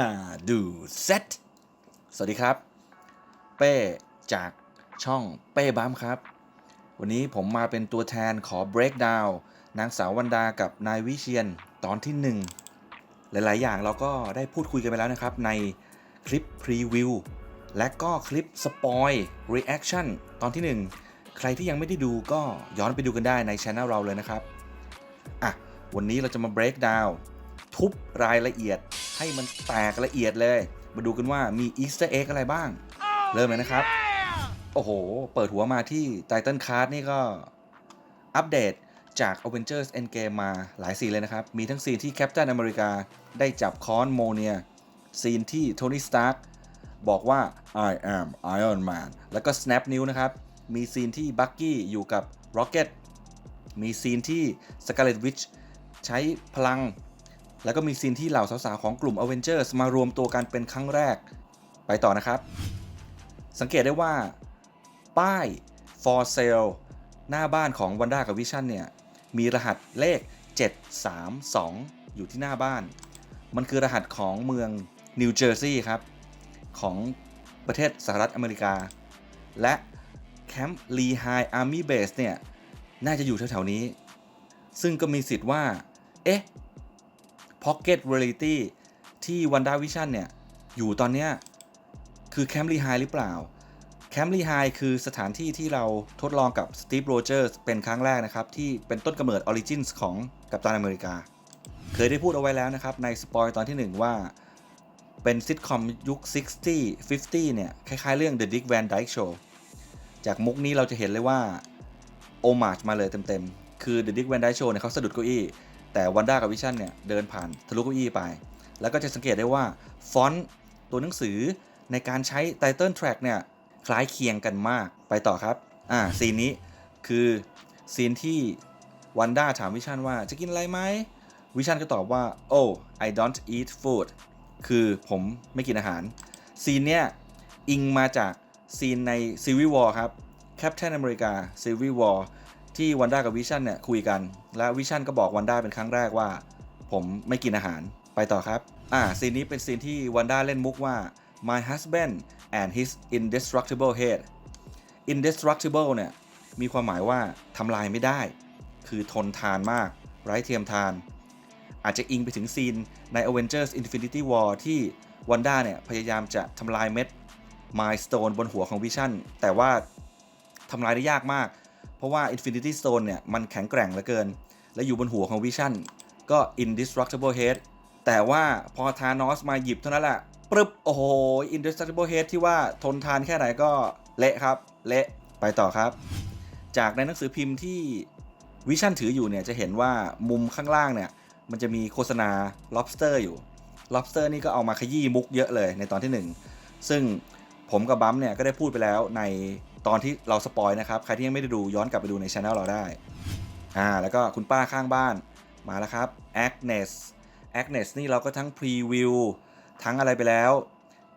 นาดูเซตสวัสดีครับ เป้จากช่องเป้บัมครับ วันนี้ผมมาเป็นตัวแทนขอ break down นางสาววันดากับนายวิเชียนตอนที่ 1 หลาย ๆ อย่างเราก็ได้พูดคุยกันไปแล้วนะครับ ในคลิปพรีวิวและก็คลิปสปอย reaction ตอนที่ 1 ใครที่ยังไม่ได้ดูก็ย้อนไปดูกันได้ในช anel เราเลยนะครับ อะ วันนี้เราจะมา break down ทุบรายละเอียด ให้มันแตกละเอียดเลย มาดูกันว่ามี Easter egg อะไรบ้าง เริ่มเลยนะครับ โอ้โห เปิดหัวมาที่ไตเติลค a r d นี่ก็ อัปเดตจาก Avengers Endgame มาหลายซีนเลยนะครับ มีทั้งซีนที่ Captain America ได้จับค้อนโมเนีย ซีนที่โทนี่สตาร์กบอกว่า I am Iron Man แล้วก็ snap นิ้วนะครับ มีซีนที่บั c กี้อยู่กับ Rocket มีซีนที่ Scarlet Witch ใช้พลัง แล้วก็มีซีนที่เหล่าสาวๆของกลุ่ม Avengers มารวมตัวกันเป็นครั้งแรก ไปต่อนะครับ สังเกตได้ว่า ป้าย for sale หน้าบ้านของวันด้ากับวิชั่นเนี่ย มีรหัสเลข 732 อยู่ที่หน้าบ้าน มันคือรหัสของเมืองนิวเจอร์ซีย์ครับ ของประเทศสหรัฐอเมริกา และแคมป์ลีไฮอาร์มี่เบสเนี่ย น่าจะอยู่แถวๆนี้ ซึ่งก็มีสิทธิ์ว่า เอ๊ะ Pocket Reality ที่ WandaVision เนี่ย อยู่ตอนเนี้ยคือแคมป์ลีไฮหรือเปล่าแคมป์ลีไฮคือสถานที่ที่เราทดลองกับสตีฟโรเจอร์สเป็นครั้งแรกนะครับ ที่เป็นต้นกำเนิด Origins ของกัปตันอเมริกา เคยได้พูดเอาไว้แล้วนะครับ ในสปอยตอนที่ 1 ว่าเป็นซิทคอมยุค 60 50 เนี่ย คล้ายๆ เรื่อง The Dick Van Dyke Show จากมุกนี้เราจะเห็นเลยว่า โอมาจมาเลยเต็มๆ คือ The Dick Van Dyke Show เนี่ยเขาสะดุดเก้าอี้ แต่วันด้ากับวิชั่นเนี่ยเดินผ่านทะลุเก้าอี้ไป แล้วก็จะสังเกตได้ว่าฟอนต์ตัวหนังสือในการใช้ไตเติลแทร็กเนี่ยคล้ายเคียงกันมากไปต่อครับ อ่าซีนนี้คือซีนที่วันด้าถามวิชั่นว่าจะกินอะไรไหมวิชั่นก็ตอบว่า oh I don't eat food คือผมไม่กินอาหาร ซีนเนี้ยอิงมาจากซีนใน Civil War ครับ Captain America Civil War ที่วันด้ากับวิชั่นเนี่ยคุยกัน และวิชั่นก็บอกวันด้าเป็นครั้งแรกว่า ผมไม่กินอาหารไปต่อครับ อ่าซีนนี้เป็นซีนที่วันด้าเล่นมุกว่า my husband and his indestructible head indestructible เนี่ยมีความหมายว่าทำลายไม่ได้ คือทนทานมาก ไร้เทียมทาน อาจจะอิงไปถึงซีนใน Avengers Infinity War ที่วันด้าเนี่ยพยายามจะทำลายเม็ด Milestone บนหัวของวิชั่นแต่ว่าทำลายได้ยากมาก เพราะว่า Infinity Stone เนี่ย มันแข็งแกร่งเหลือเกิน และอยู่บนหัวของวิชั่นก็ Indestructible Head แต่ว่าพอธานอสมาหยิบเท่านั้นแหละปึ๊บ โอ้โห Indestructible Head ที่ว่าทนทานแค่ไหนก็เละครับ เละไปต่อครับ จากในหนังสือพิมพ์ที่วิชั่นถืออยู่เนี่ยจะเห็นว่ามุมข้างล่างเนี่ย มันจะมีโฆษณา lobster อยู่ lobster นี่ก็เอามาขยี้มุกเยอะเลยในตอนที่ 1 ซึ่งผมกับบัมเนี่ยก็ได้พูดไปแล้วใน ตอนที่เราสปอยนะครับ ใครที่ยังไม่ได้ดูย้อนกลับไปดูในช anel เราได้อ่าแล้วก็คุณป้าข้างบ้านมาแล้วครับ Agnes Agnes นี่เราก็ทั้งพรีวิวทั้งอะไรไปแล้ว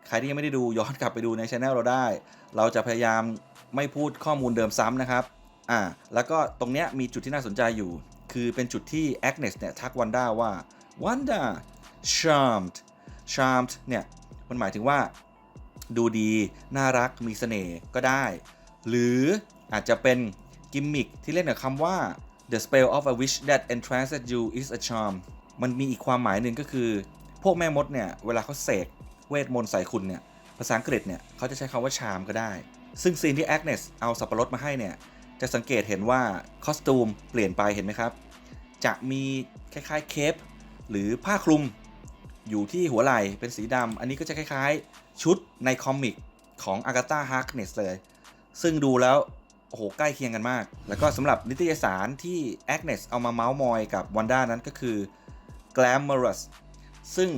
ใครที่ยังไม่ได้ดูย้อนกลับไปดูในช anel เราได้ เราจะพยายามไม่พูดข้อมูลเดิมซ้ำนะครับอ่าแล้วก็ตรงเนี้ยมีจุดที่น่าสนใจอยู่ คือเป็นจุดที่ Agnes เนี่ยทักวันด้าว่า Wanda charmed charmed เนี่ยมันหมายถึงว่าดูดี น่ารักมีเสน่ห์ก็ได้ หรืออาจจะเป็นกิมมิคที่เล่นกับคำว่า the spell of a wish that entrances you is a charm มันมีอีกความหมายหนึ่งก็คือ พวกแม่มดเนี่ย เวลาเขาเสกเวทมนต์ใส่คุณเนี่ย ภาษาอังกฤษเนี่ยเขาจะใช้คำว่า charm ก็ได้ ซึ่งซีนที่ Agnes เอาสับปะรดมาให้เนี่ย จะสังเกตเห็นว่าคอสตูมเปลี่ยนไปเห็นไหมครับ จะมีคล้ายๆเคปหรือผ้าคลุมอยู่ที่หัวไหล่เป็นสีดำ อันนี้ก็จะคล้ายๆ ชุดในคอมิกของอากาตาฮาร์กเนสเลย ซึ่งดูแล้วโอ้โหใกล้เคียงกันมาก แล้วก็สำหรับนิตยสารที่แอกเนสเอามาเมาส์มอยกับวันด้านั้นก็คือ Glamorous ซึ่ง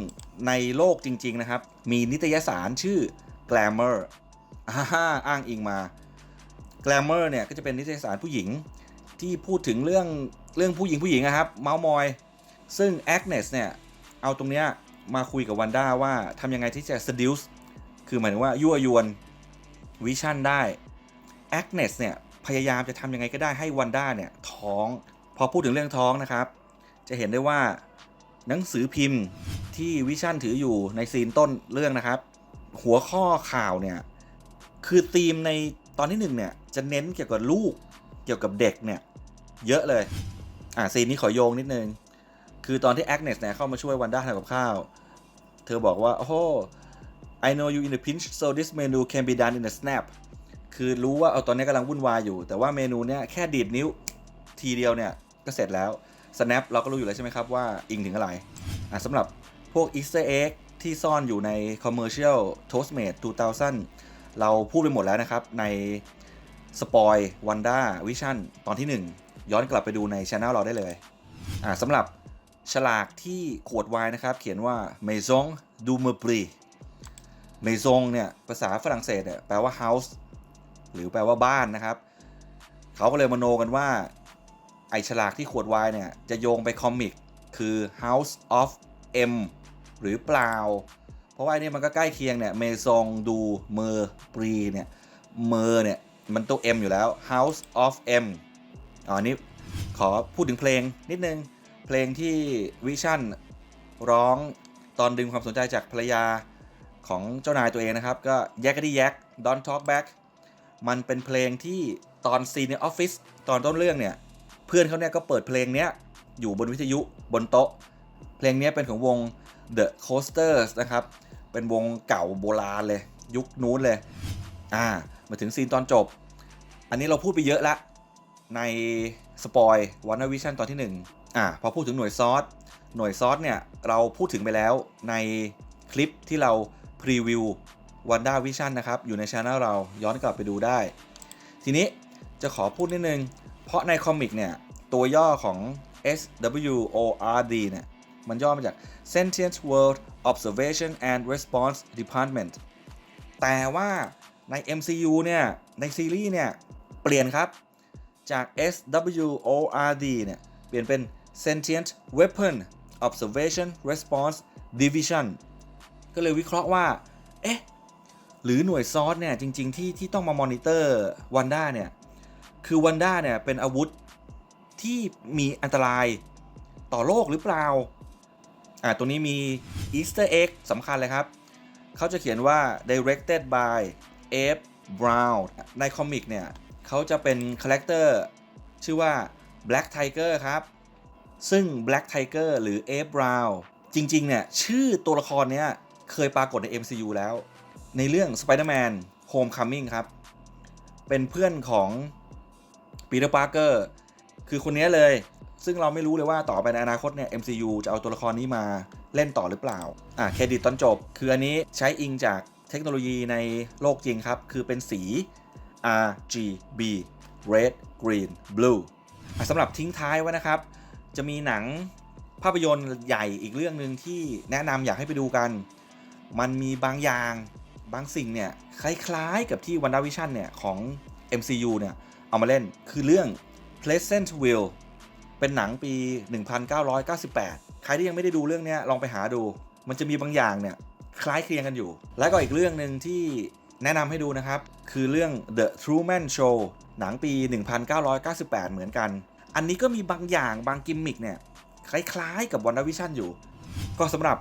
ในโลกจริง ๆ นะครับ มีนิตยสารชื่อ Glamour อ่าฮ่าอ้างอิงมา Glamour เนี่ย ก็จะเป็นนิตยสารผู้หญิงที่พูดถึงเรื่องเรื่องผู้หญิงผู้หญิงนะครับ เมาส์มอย ซึ่ง Agnes เนี่ย เอาตรงเนี้ยมาคุยกับวันด้าว่าทำยังไงที่จะ seduce คือหมายถึงว่ายั่วยวนวิชั่นได้ Agnes เนี่ยพยายามจะทำยังไงก็ได้ให้วันด้าเนี่ยท้อง พอพูดถึงเรื่องท้องนะครับ จะเห็นได้ว่าหนังสือพิมพ์ที่วิชั่นถืออยู่ในซีนต้นเรื่องนะครับ หัวข้อข่าวเนี่ยคือธีมในตอนที่หนึ่งเนี่ยจะเน้นเกี่ยวกับลูกเกี่ยวกับเด็กเนี่ยเยอะเลย อ่าซีนนี้ขอโยงนิดนึง คือตอนที่แอคเนสเนี่ยเข้ามาช่วยวันด้าทำกับข้าว เธอบอกว่า โอ้โห I know you in a pinch so this menu can be done in a snap คือรู้ว่าเอาตอนนี้กำลังวุ่นวายอยู่ แต่ว่าเมนูเนี่ยแค่ดีดนิ้วทีเดียวเนี่ยก็เสร็จแล้ว snap เราก็รู้อยู่แล้วใช่ไหมครับว่าอิงถึงอะไรอะสำหรับพวก Easter egg ที่ซ่อนอยู่ใน Commercial Toastmate 2000 เราพูดไปหมดแล้วนะครับ ในสปอยวันด้าวิชั่นตอนที่ 1 ย้อนกลับไปดูในช anel เราได้เลยอะสำหรับฉลากที่ขวดไวน์นะครับ เขียนว่า Maison du Meublé Maison เนี่ย ภาษาฝรั่งเศสเนี่ยแปลว่า house หรือแปลว่าบ้านนะครับ เขาก็เลยมโนกันว่า ไอฉลากที่ขวดไวน์เนี่ย จะโยงไปคอมิก คือ House of M หรือเปล่า เพราะว่าอันนี้มันก็ใกล้เคียงเนี่ย Maison du Meublé เนี่ยเมอร์เนี่ยมันตัว M อยู่แล้ว House of M อ๋ออันนี้ขอพูดถึงเพลงนิดนึง เพลงที่วิชั่นร้องตอนดึงความสนใจจากภรรยาของเจ้านายตัวเองนะครับ ก็แยกกดีแยก Don't Talk Back มันเป็นเพลงที่ตอนซีนในออฟฟิศตอนต้นเรื่องเนี่ย เพื่อนเขาเนี่ยก็เปิดเพลงเนี้ยอยู่บนวิทยุบนโต๊ะ เพลงนี้เป็นของวง The Coasters นะครับ เป็นวงเก่าโบราณเลย ยุคนู้นเลย อ่า มาถึงซีนตอนจบ อันนี้เราพูดไปเยอะละ ในสปอยวันวิชั่นตอนที่ 1 อ่า พอพูดถึงหน่วยซอส หน่วยซอสเนี่ย เราพูดถึงไปแล้วในคลิปที่เราพรีวิว วันด้าวิชั่นนะครับ อยู่ในช anel เราย้อนกลับไปดูได้ ทีนี้จะขอพูดนิดนึง เพราะในคอมิกเนี่ย ตัวย่อของ SWORD เนี่ย มันย่อมาจาก Sentient World Observation and Response Department แต่ว่าใน MCU เนี่ย ในซีรีส์เนี่ย เปลี่ยนครับ จาก SWORD เนี่ย เปลี่ยนเป็น Sentient Weapon Observation Response Division ก็เลยวิเคราะห์ว่า เอ๊ะ หรือหน่วยซอสเนี่ยจริง ๆ ที่ที่ต้องมามอนิเตอร์วันด้าเนี่ย คือวันด้าเนี่ยเป็นอาวุธที่มีอันตรายต่อโลกหรือเปล่า อ่าตัวนี้มี Easter egg สำคัญเลยครับ เขาจะเขียนว่า directed by Abe Brown ในคอมิกเนี่ย เขาจะเป็นคาแรคเตอร์ชื่อว่า Black Tiger ครับ ซึ่ง Black Tiger หรือ Abe Brown จริง ๆ เนี่ย ชื่อตัวละครเนี้ยเคยปรากฏใน MCU แล้ว ในเรื่อง Spider-Man Homecoming ครับ เป็นเพื่อนของ Peter Parker คือคนนี้เลย ซึ่งเราไม่รู้เลยว่าต่อไปในอนาคตเนี่ย MCU จะเอาตัวละครนี้มาเล่นต่อหรือเปล่า อะเครดิตตอนจบ คืออันนี้ใช้อิงจากเทคโนโลยีในโลกจริงครับ คือเป็นสี RGB red green blue อะสำหรับทิ้งท้ายไว้นะครับ จะมีหนังภาพยนตร์ใหญ่อีกเรื่องหนึ่งที่แนะนำอยากให้ไปดูกัน มันมีบางอย่าง บางสิ่งเนี่ยคล้ายๆกับที่ WandaVision เนี่ยของ MCU เนี่ยเอามาเล่นคือเรื่อง Pleasantville เป็นหนังปี 1998 ใครที่ยังไม่ได้ดูเรื่องเนี้ยลองไปหาดู มันจะมีบางอย่างเนี่ยคล้ายคเคียงกันอยู่ แล้วก็อีกเรื่องหนึ่งที่แนะนำให้ดูนะครับ คือเรื่อง The Truman Show หนังปี 1998 เหมือนกัน อันนี้ก็มีบางอย่างบางกิมมิกเนี่ยคล้ายๆกับ WandaVision อยู่ ก็สำหรับ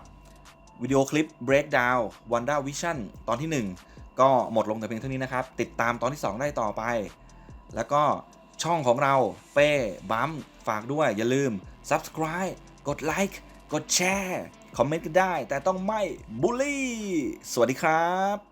วิดีโอคลิป Breakdown WandaVision ตอนที่ 1 ก็หมดลงแต่เพียงเท่านี้นะครับ ติดตามตอนที่ 2 ได้ต่อไป แล้วก็ช่องของเราเป้บัมฝากด้วยอย่าลืม Subscribe กดไลค์กดแชร์ คอมเมนต์ก็ได้ แต่ต้องไม่บูลลี่ สวัสดีครับ